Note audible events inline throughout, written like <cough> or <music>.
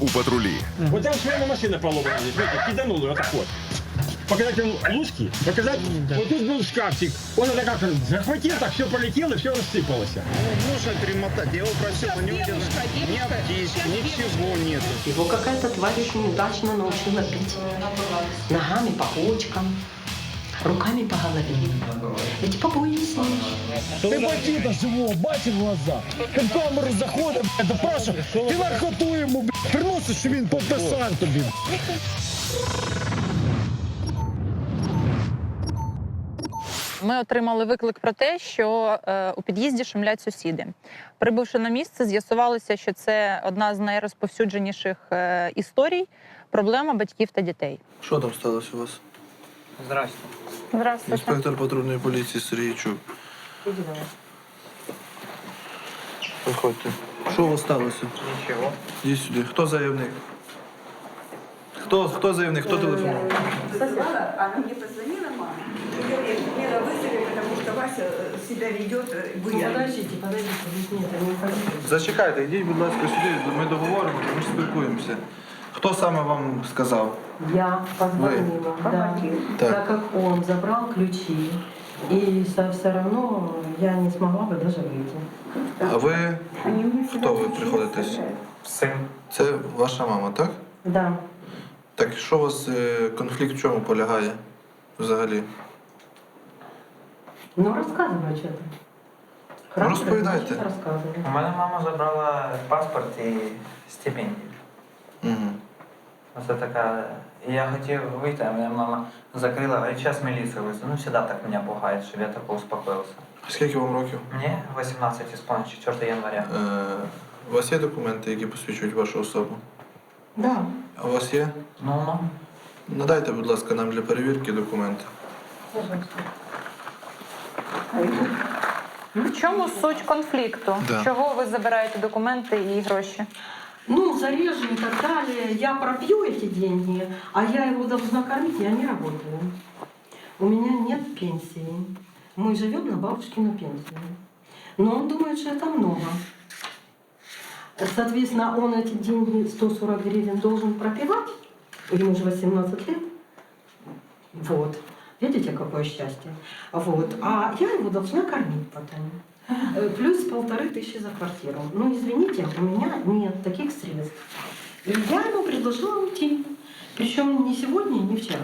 У патрулі Вот там швейная машина поломана, киданули вот так вот. Показать им лужки, показать, вот тут был шкафчик, он это как захватил, так все полетело, все рассыпалось. Нужно перемотать. Я его просил, у него где-то ни аптечки, ничего нету. Его какая-то тварь еще неудачно научила бить. Ногами по почкам, руками по голове. Эти побои снимешь. Ти бандита живого бачив глаза. В камеру заходить, блядь, допрашує, ти наркоту йому, блядь, приносиш, що він підписав тобі. Ми отримали виклик про те, що е, у під'їзді шумлять сусіди. Прибувши на місце, з'ясувалося, що це одна з найрозповсюдженіших е, історій проблема батьків та дітей. Що там сталося у вас? Здрасте. Здравствуйте. Інспектор патрульної поліції Сергійчук. Проходьте. Що у вас сталося? Ничего. Йдіть сюди. Хто заявник? Хто, хто заявник? Хто телефонував? Позвала, она мне позвонила, мама. И говорит, Лера, вызови, потому что Вася э, себя ведет э, Ну, буянно. подождите, подождите, вы нет, не уходите. Зачекайте, йдіть, будь ласка, сюди. Ми договоримо, ми ж спілкуємося. Хто саме вам сказав? Я позвонила, да, Так. так как он забрал ключи, и со- все равно я не смогла бы даже выйти. А ви, Они мне всегда Кто вы причины приходитесь? оставляют. Сын. це ваша мама, так? Да. Так що у вас е, конфлікт в чому полягає взагалі? Ну, рассказывай что-то. Ну, розповідайте. У Рассказывай. мене мама забрала паспорт і стипендію. Угу. Оце така. Я хотів вийти, а мене мама закрила, а зараз міліцію визву. Ну, завжди так мене пугають, щоб я тако успокоївся. Скільки вам років? Мені 18 исполнилось 4 января. Е, у вас є документи, які посвідчують вашу особу? Да. А у вас є? Ну, ну. Надайте, будь ласка, нам для перевірки документи. В чому суть конфлікту? Да. Чого ви забираєте документи і гроші? Ну, зарежу и так далее. Я пропью эти деньги, а я его должна кормить, я не работаю. У меня нет пенсии. Мы живем на бабушкину пенсию. Но он думает, что это много. Соответственно, он эти деньги, 140 гривен, должен пропивать. Ему же 18 лет. Вот. Видите, какое счастье. Вот. А я его должна кормить потом. Э, Плюс полторы тысячи за квартиру. Ну, извините, у меня нет таких средств. И я ему предложила уйти. Причем не сегодня, не вчера.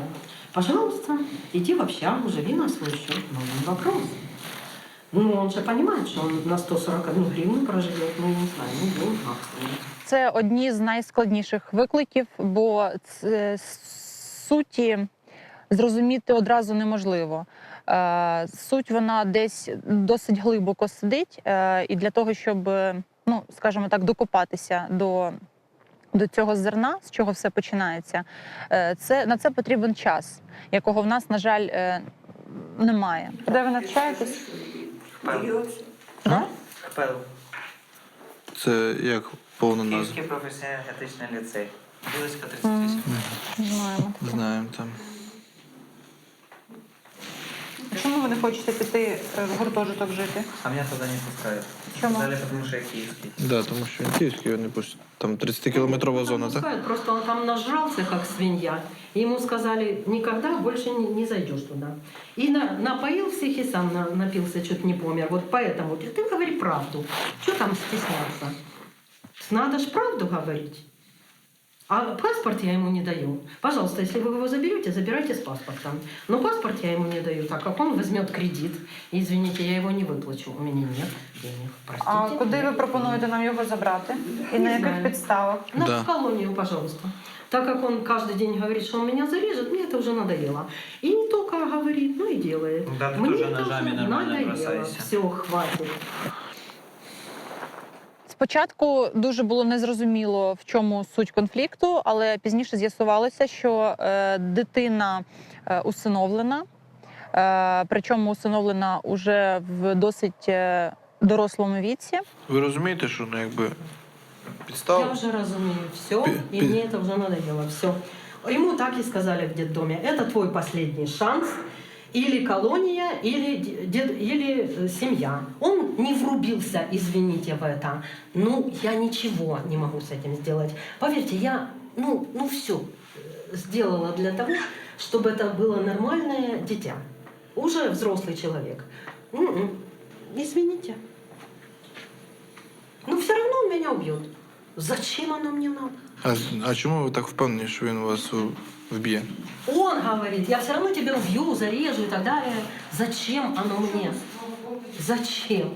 Пожалуйста, иди в общагу, живи на свой счет. Ну, не вопрос. Ну, он же понимает, что он на 141 гривну проживет, ну, я не знаю, ну, день максимум. Це одні з найскладніших викликів, бо це с- суті зрозуміти одразу неможливо. Е, Суть вона десь досить глибоко сидить, е, і для того, щоб, е, ну скажімо так, докопатися до. До цього зерна, з чого все починається, це на це потрібен час, якого в нас, на жаль, немає. Де ви навчаєтесь? ХПЛ. Це як повна назва? Київський професійний етичний ліцей. Білицька 38. Знаємо. Знаємо там. Чому ви не хочете піти е, в гуртожиток жити? А меня туда не пускают. Чому? Сказали, потому что я киевский. Да, тому що він київський, його не пустять. Там 30-кілометрова зона, так? Пускают, Просто он там нажрался, как свинья. И ему сказали, никогда больше не, не зайдешь туда. И на- напоил всех и сам на- напился, чуть не помер. Вот поэтому ты, ты говори правду. Что там стесняться? Надо ж правду говорить. А паспорт я ему не даю. Пожалуйста, если вы его заберете, забирайте с паспортом. Но паспорт я ему не даю, так как он возьмет кредит. И, извините, я его не выплачу. У меня нет денег. Простите. А куди ви нет. пропонуєте нам його забрати? І на Не яких знаю. підставах? На Да. в колонию, пожалуйста. Так как он каждый день говорит, что он меня зарежет, мне это уже надоело. И не только говорит, но и делает. Да ты мне тоже это ножами уже нормально надоело. бросайся. Все, хватит. Спочатку дуже було незрозуміло, в чому суть конфлікту, але пізніше з'ясувалося, що е, дитина е, усиновлена, е, причому усиновлена уже в досить е, дорослому віці. Ви розумієте, що ну якби Я підстав. уже разумею все, Пи- и пи- мне это уже надоело. Все. Ему так и сказали в детдоме. Это твой последний шанс. Или колония, или, д- дед, или э, семья. Он не врубился, извините, в это. Ну, я ничего не могу с этим сделать. Поверьте, я, ну, ну все сделала для того, чтобы это было нормальное дитя. Уже взрослый человек. М-м. Извините. Но все равно он меня убьет. Зачем оно мне надо? А, а чому ви так впевнені, що він вас у- вб'є? Он говорит, я все равно тебя убью, зарежу и так далее. Зачем оно мне? Зачем?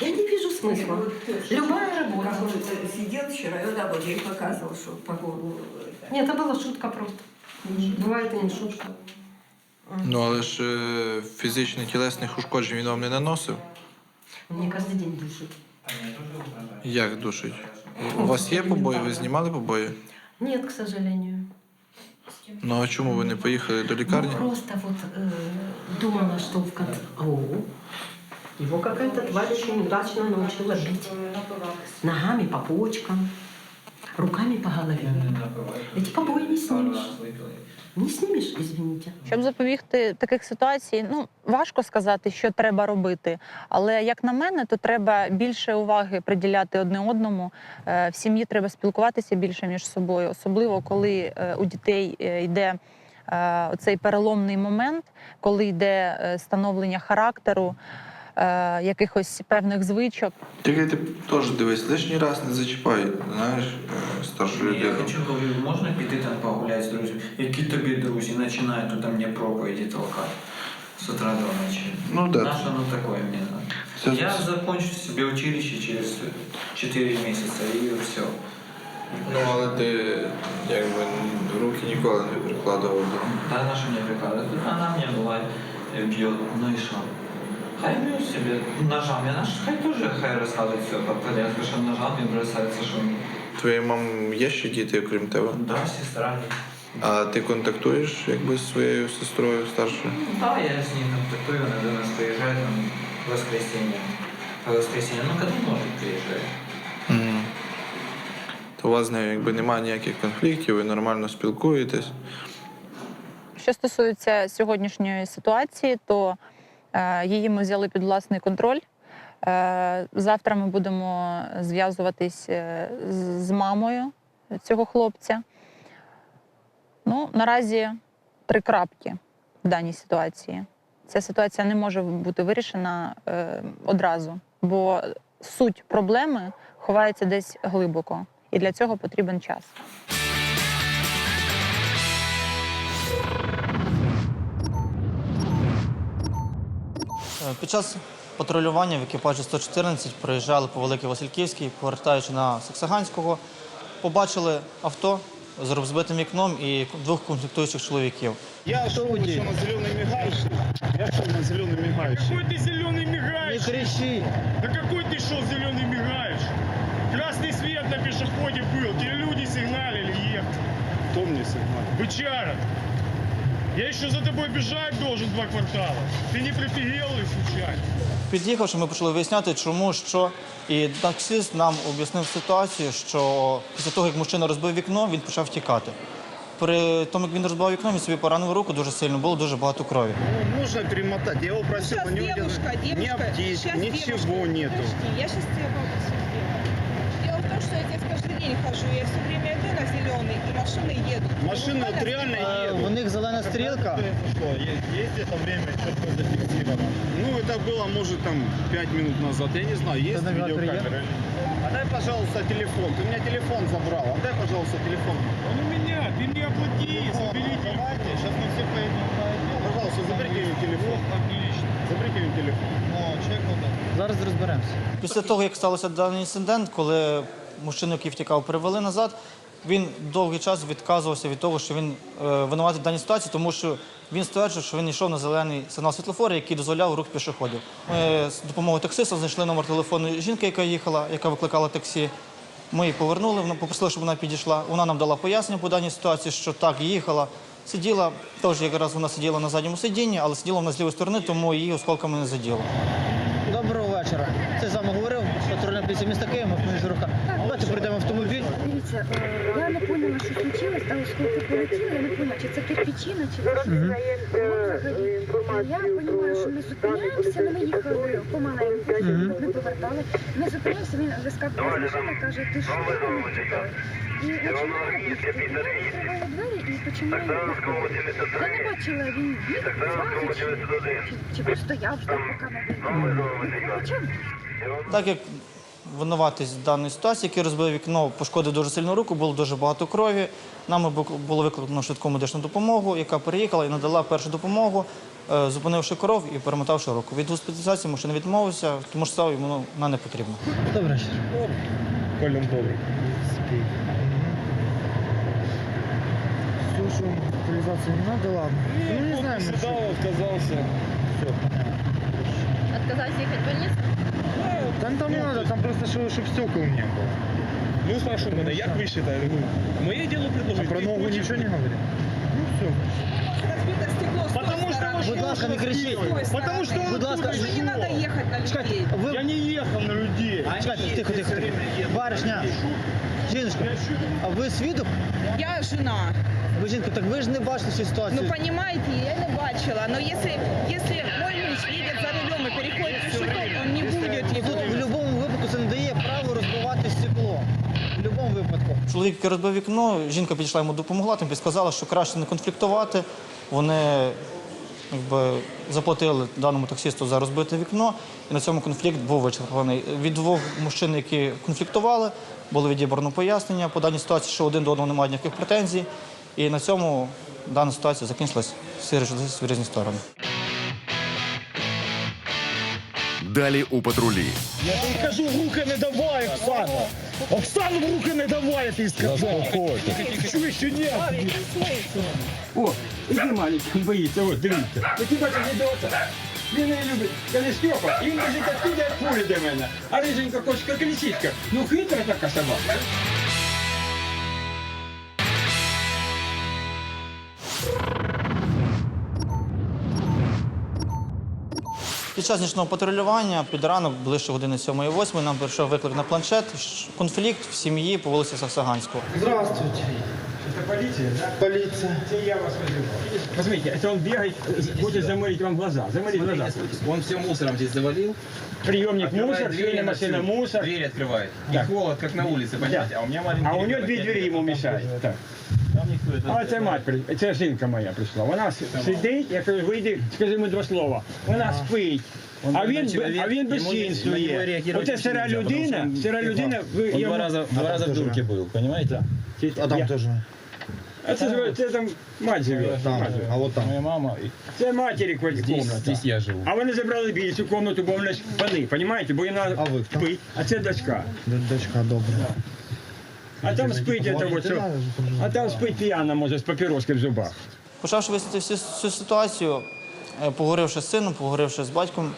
Я не вижу смысла. Любая работа. Как он э, сидел вчера, и вот так вот ей показывал, что по горлу. э, Нет, это была шутка просто. Бывает и не шутка. Ну але ж е, фізичних тілесних ушкоджень він вам не наносив. Он мне каждый день душит. Як душить? У вас є побої? Ви знімали побої? Нет, к сожалению. Ну а чому ви не поїхали до Ну, лікарні? просто вот э, думала, что в конце... О, его какая-то тварь очень удачно научила бить. Ногами по почкам, руками по голове. Эти побои не снимешь. Не снимешь, извините. Щоб запобігти таких ситуацій, ну важко сказати, що треба робити. Але як на мене, то треба більше уваги приділяти одне одному. Е, В сім'ї треба спілкуватися більше між собою, особливо коли е, у дітей е, йде е, оцей переломний момент, коли йде е, становлення характеру, е, якихось певних звичок. Тільки ти теж дивись, лишній раз не зачіпай, знаєш, е, старшу Я людину. хочу говорю, можна піти там погуляти з друзями? Які тобі друзі починають тут мені проповіді толкати з утра до ночі. Ну да. Наше оно такое мне надо. Це- Я закончу себе училище через 4 месяца и все. Ну але ти якби руки ніколи не прикладував до. Да, наша мне прикладывает. Она мне бывает э, бьет. Ну и что? Хай бьет себе ножами. Наш хай тоже хай рассказывает все по порядку, что ножами бросается, что... Твоєї мам є ще діти, окрім тебе? Да, сестра. А ти контактуєш якби з своєю сестрою старшою? Да, я с ней контактую, она до нас приезжает там, в воскресенье. В воскресенье, ну когда может приезжает. Мгм. То у вас з нею якби немає ніяких конфліктів, ви нормально спілкуєтесь. Що стосується сьогоднішньої ситуації, то її ми взяли під власний контроль. Е, завтра ми будемо зв'язуватись е, з, мамою цього хлопця. Ну, наразі три крапки в даній ситуації. Ця ситуація не може бути вирішена е, одразу, бо суть проблеми ховається десь глибоко, і для цього потрібен час. Під час патрулювання в екіпажі 114 проїжджали по Великій Васильківській, повертаючи на Саксаганського, побачили авто з розбитим вікном і двох конфліктуючих чоловіків. Я шел, что на зеленый мигающий. Я шел на зеленый мигающий. Какой ты зеленый мигаешь? кричи. Да какой ты шел зеленый мигаешь? Красный свет на пешеходе был, тебе люди сигналили, ехали. Кто мне сигнал? Бычара, я еще за тобой бежать должен два квартала. Ты не прифигел ли случайно? Під'їхавши, ми почали виясняти, чому що. І таксист нам об'яснив ситуацію, що після того, як мужчина розбив вікно, він почав втікати. При тому, як він розбив вікно, він собі поранив руку дуже сильно, було дуже багато крові. Ну, нужно перемотать. Я его просил, Сейчас но не девушка, удержал. Ни девушка, аптечки, сейчас ничего девушка. нету. Подожди, я сейчас тебе могу всё сделать. Дело в том, что я здесь каждый день хожу, я все время иду на зеленый, и машины едут. Машины вот Буквально реально едут. них зелена стрілка. Ну, это это было, может, там 5 минут назад, я не знаю, есть видеокамера? Отдай, пожалуйста, телефон. Ты у меня телефон забрал. Отдай, пожалуйста, телефон. Он у меня, ты мне оплати, заберите. Давайте, сейчас мы все поедем на отдел. Пожалуйста, заберите ее телефон. Отлично. Заберите ее телефон. Ну, чек Зараз розберемося. Після того, як стався даний інцидент, коли мужчину, який втікав, перевели назад, він довгий час відказувався від того, що він е, винуватий в даній ситуації, тому що він стверджував, що він йшов на зелений сигнал світлофора, який дозволяв рух пішоходів. Ми з допомогою таксиста знайшли номер телефону жінки, яка їхала, яка викликала таксі. Ми її повернули, вона попросила, щоб вона підійшла. Вона нам дала пояснення по даній ситуації, що так, їхала, сиділа, теж якраз вона сиділа на задньому сидінні, але сиділа вона з лівої сторони, тому її осколками не заділо. Вечора. Це з вами говорив патрульна поліція міста Києва, між рука. Давайте прийдемо в автомобіль. Дивіться, е, я не поняла, що случилось, та осколки полетіли, я не поняла, чи це кирпичина, чи. Взагалі. Я розумію, що ми зупиняємося, ну, ми їхали помаленьку, ми повертали. Ми зупиняємося, він вискакує з машини, каже, ти що? І починає відкриваю двері і. Так як винуватись в даній ситуації, який розбив вікно, пошкодив дуже сильну руку, було дуже багато крові. Нами було викликано швидку медичну допомогу, яка приїхала і надала першу допомогу, е, зупинивши кров і перемотавши руку. Від госпіталізації мужчина відмовився, тому що став йому вона не потрібна. Добрий вечір. Колем добрый. Слушаю, авторизацию не надо, ладно. Ну, не знаю, Сдал, отказался. Отказався їхати в больницю? Там, там не надо, там просто, чтобы стекол не было. Ну, спрашиваю меня, як вы считаете? Мое дело предложить. Про ногу ничего не говорит? Ну, все. Потому что он Будь ласка, не кричіть. Потому что он Будь ласка, Не надо ехать на людей. ви... Я не ехал на людей. Чекайте, тихо, тихо, тихо. Барышня, жіночка, а ви свідок? Я жена. Ви жінка, так ви ж не бачите цю ситуацію. Ну, понимаете, я не бачила. Но если, если Чоловік, який розбив вікно, жінка підійшла йому допомогла, тим підказала, що краще не конфліктувати. Вони якби, заплатили даному таксисту за розбите вікно, і на цьому конфлікт був вичерпаний. Від двох мужчин, які конфліктували, було відібрано пояснення по даній ситуації, що один до одного немає ніяких претензій. І на цьому дана ситуація закінчилась всі різні сторони. Далі у патрулі. Я тобі кажу, в руки не давай, Оксану. Оксану в руки не давай, я тобі сказав. Чуєш, що ні? О, іди маленький, він боїться, от, дивіться. Ну ти бачиш, іде. Він не любить. Каже, Степа, і він біжить оттуда, як пулі до мене. А риженька кошка колісічка. Ну хитра така собака. Під час нічного патрулювання під ранок, ближче години 7-8, нам прийшов виклик на планшет. що Конфлікт в сім'ї по вулиці Саксаганського. Здравствуйте. Это полиция, да? Поліція. Это я вас вызываю. Посмотрите, это он бегает, хочет замылить вам глаза. Замылить глаза. Он все мусором здесь завалил. Приемник мусор, швейная машина мусор. Дверь открывает. Так. И холод, как на улице, понимаете? А у меня маленький А у нее ребенок, две я двери не ему могу мешают. А це мать, при- це жінка моя прийшла. Вона сидить, я кажу, вийди, скажи мені два слова. Вона спить. А він, чоловік, а він безчинствує. Оце сира людина, сира людина, ви Он йому- два раза, два раза в дурке был, понимаете? А там теж. А це, ж- це там мать живе. Там, а от там. Моя мама. Це матері Здесь, кімната. здесь я живу. А вони забрали більшу кімнату, бо вони ж пани, розумієте? Бо вона А ви спить, а це дочка. Дочка, добре. А там спить, от, що, а там спить п'яна, може, з папіроски в зубах. Почавши вияснити всю цю ситуацію, е, поговоривши з сином, поговоривши з батьком,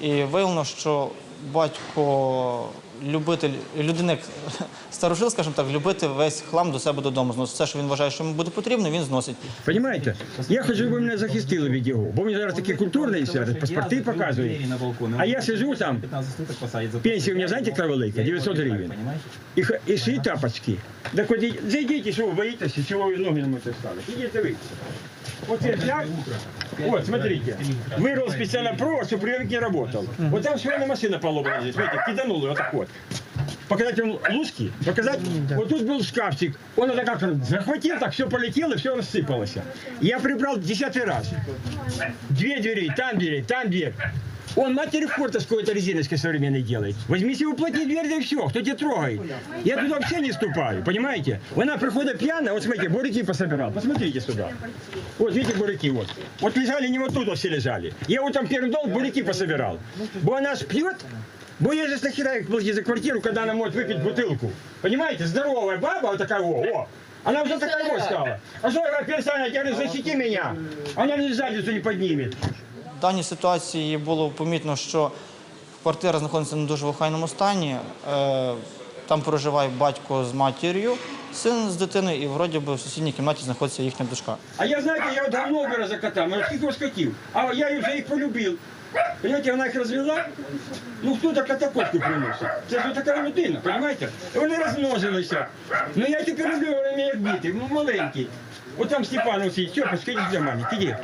і виявлено, що батько любитель, людина, як <laughs> старожил, скажімо так, любити весь хлам до себе додому. Зносить все, що він вважає, що йому буде потрібно, він зносить. Понимаете? Я хочу, щоб ви мене захистили від його, бо він зараз такий культурний серед, паспорти показує. А я сижу там, 15 суток пенсія у мене, знаєте, яка велика? 900 гривень. І, і шиї тапочки. Так от і- зайдіть, що ви боїтеся, чого ви ноги не можете ставити. Ідіть ви. Вот я взял, вот, смотрите, вырвал специально провод, чтобы приемник не работал. Вот там швейная машина поломана здесь, видите, киданула вот так вот. Показать вам лужки, показать, вот тут был шкафчик, он это как захватил, так все полетело, все рассыпалось. Я прибрал десятый раз. Две двери, там дверь, там дверь. Он матери форта с какой-то резиновской современной делает. Возьми себе уплотни дверь, да и все. Кто тебя трогает? Я туда вообще не ступаю, понимаете? Она приходит пьяная, вот смотрите, буряки пособирал. Посмотрите сюда. Вот видите буряки вот. Вот лежали не вот тут вот все лежали. Я вот там первый дом буряки пособирал. Бо она ж пьет, Бо я же нахера их платить за квартиру, когда она может выпить бутылку. Понимаете, здоровая баба вот такая, о, о. Она уже такая вот стала. А что перестань, я говорю, защити меня. Она мне задницу не поднимет. Даній ситуації було помітно, що квартира знаходиться на дуже в охайному стані. Е, Там проживає батько з матір'ю, син з дитиною, і вроді би в сусідній кімнаті знаходиться їхня дочка. А я, знаете, я бы закатал, но сколько его скотил. А я уже их полюбил. Понимаете, вона їх розвела. Ну хто така такошку приносить? Це ж така людина, понимаете? Вони розмножилися. Ну я тепер люблю, вони як діти, маленькі. От там Степанов сидить, Степа, іди для мене, іди.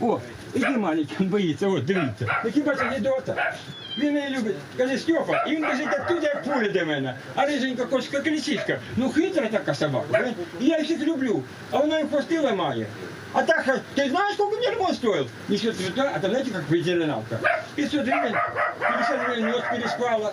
О, іди маленький, він боїться, от, дивіться. Ну хіба не дота? Він мене любить. Каже, Степа, і він біжить оттуда, як пуля до мене. А риженька кошка лисичка. Ну хитра така собака. І я їх люблю. А вона їх хвости ламає. А так, ты знаешь, сколько мне ремонт стоил? Несет туда, а там знаете, как ветеринарка? 500 гривен, 50 гривен нос переспала.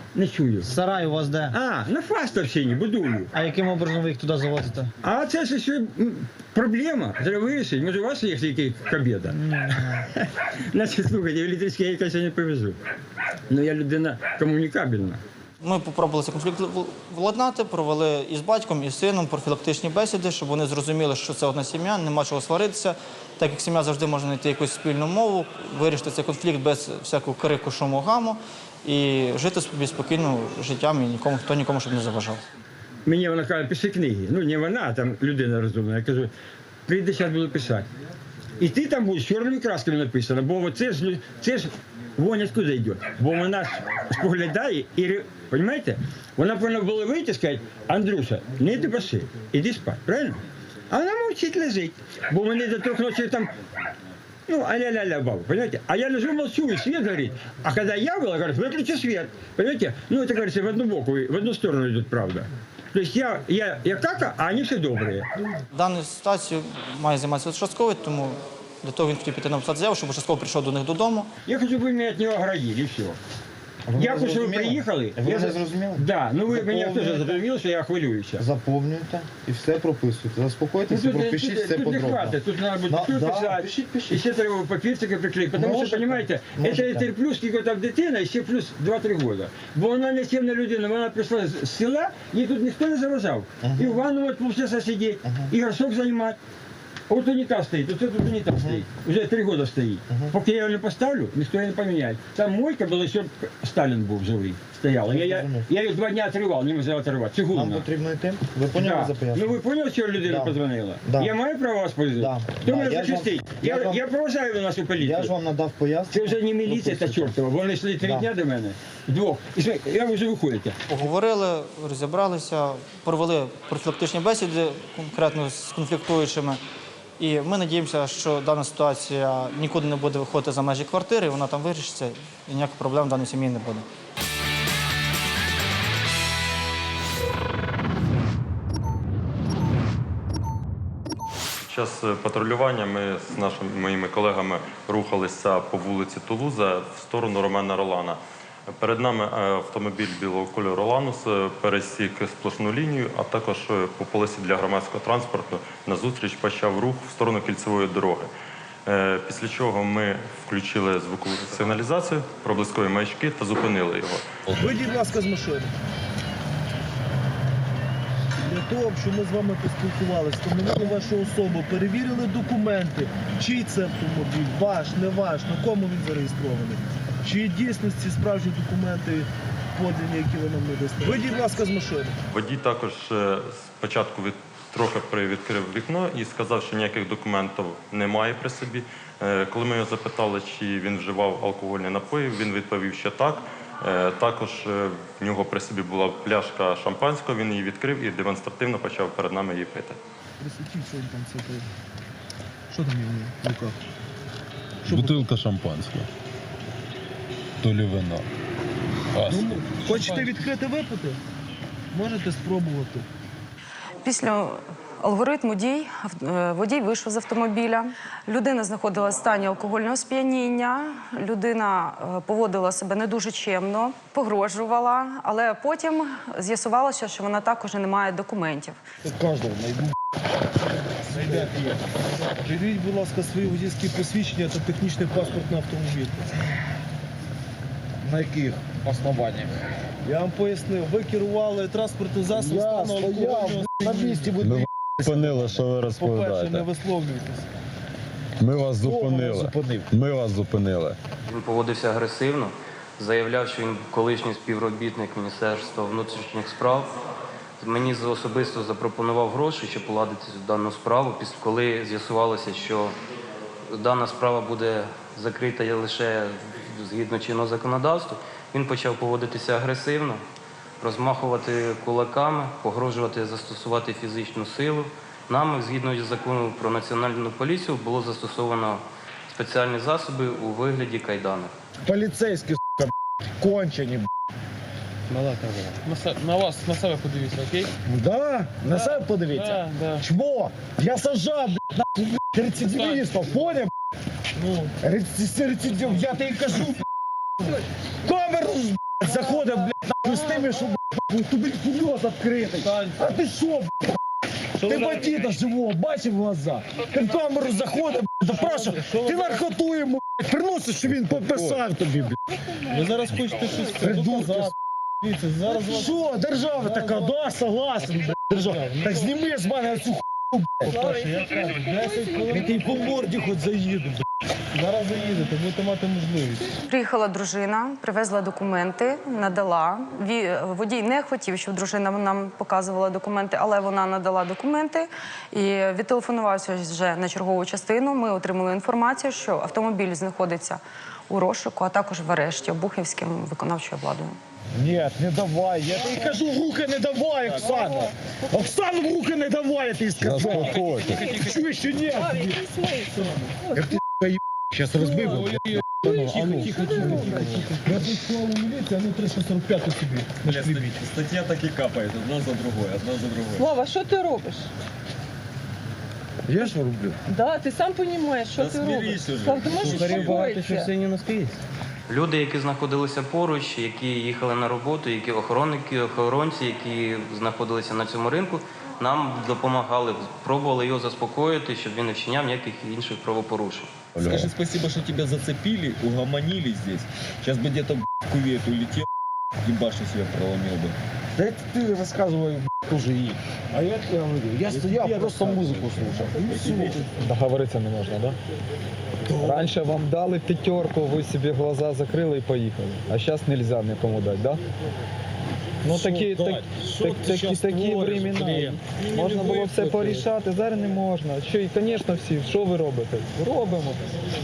Не чую. Сарай у вас де? А, на Фастовщині будую. А яким образом ви їх туди завозите? А це ж ще проблема. Треба вирішити. Може, у вас є який кабіда? <laughs> Значить, слухайте, електрички я якось не повезу. Ну я людина комунікабельна. Ми попробували цей конфлікт владнати, провели із батьком, і з сином профілактичні бесіди, щоб вони зрозуміли, що це одна сім'я, нема чого сваритися. Так як сім'я завжди може знайти якусь спільну мову, вирішити цей конфлікт без всякого крику, шуму, гаму і жити собі спокійно життям і нікому, хто нікому щоб не заважав. Мені вона каже, пиши книги. Ну, не вона, а там людина розумна. Я кажу, прийди, зараз буду писати. І ти там будеш чорними красками написано, бо це ж, це ж вонь откуда йде. Бо вона споглядає і, ре- розумієте? Вона повинна була вийти і сказати, Андрюша, не дебаши, іди спати, правильно? А вона мовчить лежить, бо вони до трьох ночі там ну, а-ля-ля-ля, баба, понимаете? А я лежу, молчу, и свет горит. А когда я была, говорят, выключи свет. Понимаете? Ну, это, говорится, в одну боку, в одну сторону идет правда. То есть я, я, я кака, а они все добрые. Даною ситуацією має займатися участковий, тому для того він хотів піти написати заяву, щоб участковий прийшов до них додому. Я хочу, чтобы вы меня от него оградили, и все. Я хочу, щоб ви приїхали. Ви я мене за- зрозуміли? Да, ну ви Заповнюєте. теж зрозуміли, що я хвилююся. Заповнюйте і все прописуйте. Ну, Заспокойтесь тут, пропишіть тут, все тут не подробно. хватит, тут надо будет Да, тут да, писать, пишіть, пишіть. и все треба папірчики приклеить, потому Можете, що, понимаете, можете. это плюс, скільки там дитина, і ще плюс 2-3 года. Бо вона не темна людина, вона прийшла з з села, їй тут ніхто не заважав. І в ванну от полчаса сидіти, і горшок займати. От унітаз стоїть, оце тут унітаз стоїть. Уже три роки стоїть. Поки я його не поставлю, ніхто його не поміняє. Там мойка була, ще Сталін був живий, стояла. Я, я, я її два дні отривав, не можу отривати. Нам потрібно йти. Ви поняли Да. за пояснення? Ну ви поняли, що людина Да. позвонила? Да. Я маю право вас пользоваться? Да. Хто Да, мене я ж вам- захистить? я Я, вам- я поважаю нашу поліцію. Я ж вам надав пояснення. Це вже не міліція та чортова. Вони йшли три Да. дня до мене. Вдвох. І що, я ви вже виходите. Поговорили, розібралися, провели профілактичні бесіди конкретно з конфліктуючими. І ми надіємося, що дана ситуація нікуди не буде виходити за межі квартири, вона там вирішиться, і ніяких проблем в даній сім'ї не буде. Час е, патрулювання ми з нашими моїми колегами рухалися по вулиці Тулуза в сторону Ромена Ролана. Перед нами е, автомобіль білого кольору Ланус е, пересік сплошну лінію, а також е, по полосі для громадського транспорту назустріч почав рух в сторону кільцевої дороги. Після чого ми включили звукову сигналізацію, проблискові маячки та зупинили його. Вийдіть, будь ласка, з машини. Для того, щоб ми з вами поспілкувалися, встановили вашу особу, перевірили документи, чий це автомобіль, ваш, не ваш, на кому він зареєстрований. Чи є дійсності справжні документи, подані, які ви нам надасте. Вийдіть, будь ласка, з машини. Водій також е, спочатку від, трохи привідкрив вікно і сказав, що ніяких документів немає при собі. Е, Коли ми його запитали, чи він вживав алкогольні напої, він відповів, що так. Е, Також е, в нього при собі була пляшка шампанського, він її відкрив і демонстративно почав перед нами її пити. Присвітіть, що він там це. Що там є в в руках? Бутилка шампанського. То лі вина. Ас. Ну, хочете відкрити випити? Можете спробувати. Після алгоритму дій е, водій вийшов з автомобіля. Людина знаходилася в стані алкогольного сп'яніння. Людина е, поводила себе не дуже чемно, погрожувала, але потім з'ясувалося, що вона також не має документів. Кожного найду. Придивіть, будь ласка, свої водійські посвідчення та технічний паспорт на автомобіль. На яких основаннях? Я вам пояснив, ви керували транспортним засобом Я стану стояв алкогольного на місці, Ми зупинили, що ви По-перше, не розповідаєте. висловлюйтесь. Ми вас мене зупинили. зупинив? Ми вас зупинили. Він поводився агресивно, заявляв, що він колишній співробітник Міністерства внутрішніх справ. Мені з- особисто запропонував гроші, щоб поладити цю дану справу, після коли з'ясувалося, що дана справа буде закрита лише згідно чинного законодавства. Він почав поводитися агресивно, розмахувати кулаками, погрожувати застосувати фізичну силу. Нами, згідно із закону про національну поліцію, було застосовано спеціальні засоби у вигляді кайданок. Поліцейські, сука, кончені. На вас, на себе подивіться, окей? Да? На себе подивіться? да. Чмо? Я сажав, блядь, рецидивістів, поняв? Ну, Рецидив, я тобі кажу, блядь, камеру, блядь, заходив, блядь, нахуй, з тими, що, блядь, тобі кульоз відкритий. А ти що, блядь? Ти бандита живого, бачив в глаза. Ти в камеру заходив, блядь, допрашував, ти наркоту йому, блядь, приносиш, що він пописав тобі, блядь. ви зараз хочете щось Придурки, доказати. Дивіться, зараз вас... Що, держава така, да, согласен, блядь, держава. Так зніми з мене цю хуйню, блядь. По-перше, я кажу, 10 Я тобі по морді хоч заїду, блядь. Зараз заїдете, будете мати можливість. Приїхала дружина, привезла документи, надала. Водій не хотів, щоб дружина нам показувала документи, але вона надала документи і відтелефонувався вже на чергову частину. Ми отримали інформацію, що автомобіль знаходиться у розшуку, а також в арешті Обухівським виконавчою владою. Ні, не давай. Я тобі кажу, в руки не давай, Оксана. Оксану в руки не давай, я тобі сказав. Чуєш, що ні? Як ти <laughs> Зараз розбив. Тихо, тихо, тихо, тихо. Я тут склав у міліції, а ну 345 собі. Стаття так і капає, одна за другою, одна за другою. Слава, що ти робиш? Я що роблю? Да, ти сам розумієш, що ти робиш. уже. Слав, ти можеш успокоїтися? не настоїть. Люди, які знаходилися поруч, які їхали на роботу, які охоронники, охоронці, які знаходилися на цьому ринку, нам допомагали, пробували його заспокоїти, щоб він не вчиняв ніяких інших правопорушень. Скажи спасибо, что тебя зацепили, угомонили здесь. Сейчас бы где-то в кувет улетел, и башню себе проломил бы. Да это ты рассказывай, блядь, тоже ей. А я тебе говорю, я стоял, просто музыку слушал. И все. Договориться не можна, да? Раньше вам дали пятерку, вы себе глаза закрыли и поехали. А сейчас нельзя никому дать, да? Ну такі, так, так, такі, такі времена. Можна було все порішати, зараз не можна. Що, і, звісно, всі, що ви робите? Робимо,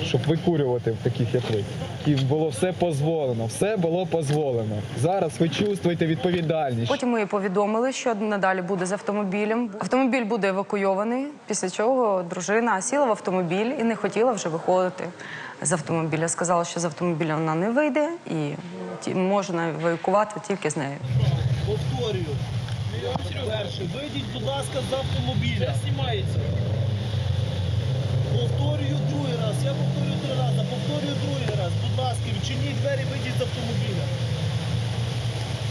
щоб викурювати таких, як ви. І було все дозволено, все було дозволено. Зараз ви чувствуєте відповідальність. Потім ми повідомили, що надалі буде з автомобілем. Автомобіль буде евакуйований, після чого дружина сіла в автомобіль і не хотіла вже виходити з автомобіля. Сказала, що з автомобіля вона не вийде і можна евакувати тільки з нею. Повторюю. Перше, вийдіть, будь ласка, з автомобіля. знімається. Повторюю другий раз. Я повторюю три рази. Повторюю другий раз. Будь ласка, відчиніть двері, вийдіть з автомобіля.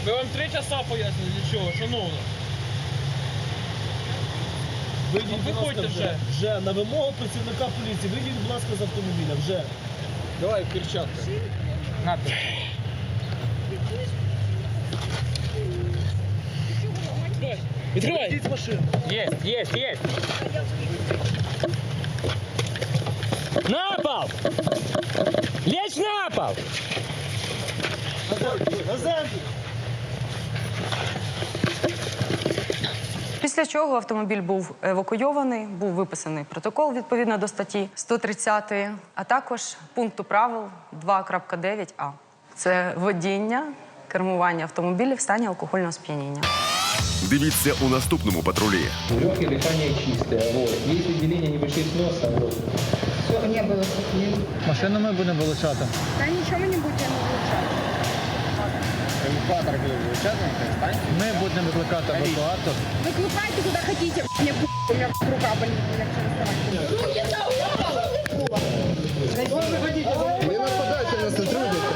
Ми вам три часа пояснили, для чого, шановно. Вийдіть, будь ласка, вже. Вже на вимогу працівника поліції. Вийдіть, будь ласка, з автомобіля. Вже. Давай, перчатка. На, Відкривай! Йдіть з машини. Есть, есть, есть. На пол! Лечь на пол! Назад! Після чого автомобіль був евакуйований, був виписаний протокол відповідно до статті 130, а також пункту правил 2.9а. Це водіння, кермування автомобілів в стані алкогольного сп'яніння. Дивіться у наступному патрулі. Легкое дыхание чистое. Вот. Есть выделение небольших с носа. Вот. Все, не было таких. Машину ми будемо вилучати. Да ничего мы не будем улучшать. Евакуатор буде вилучати на Ми будемо викликати евакуатор. Выкликайте куда хотите. Мне у меня рука болит. я вчера вставать. Не нападайте на сотрудников.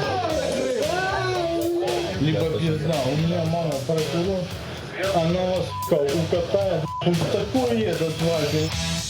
Либо пизда, у меня мама прокурор, она вас укатает, вот такой этот Вася.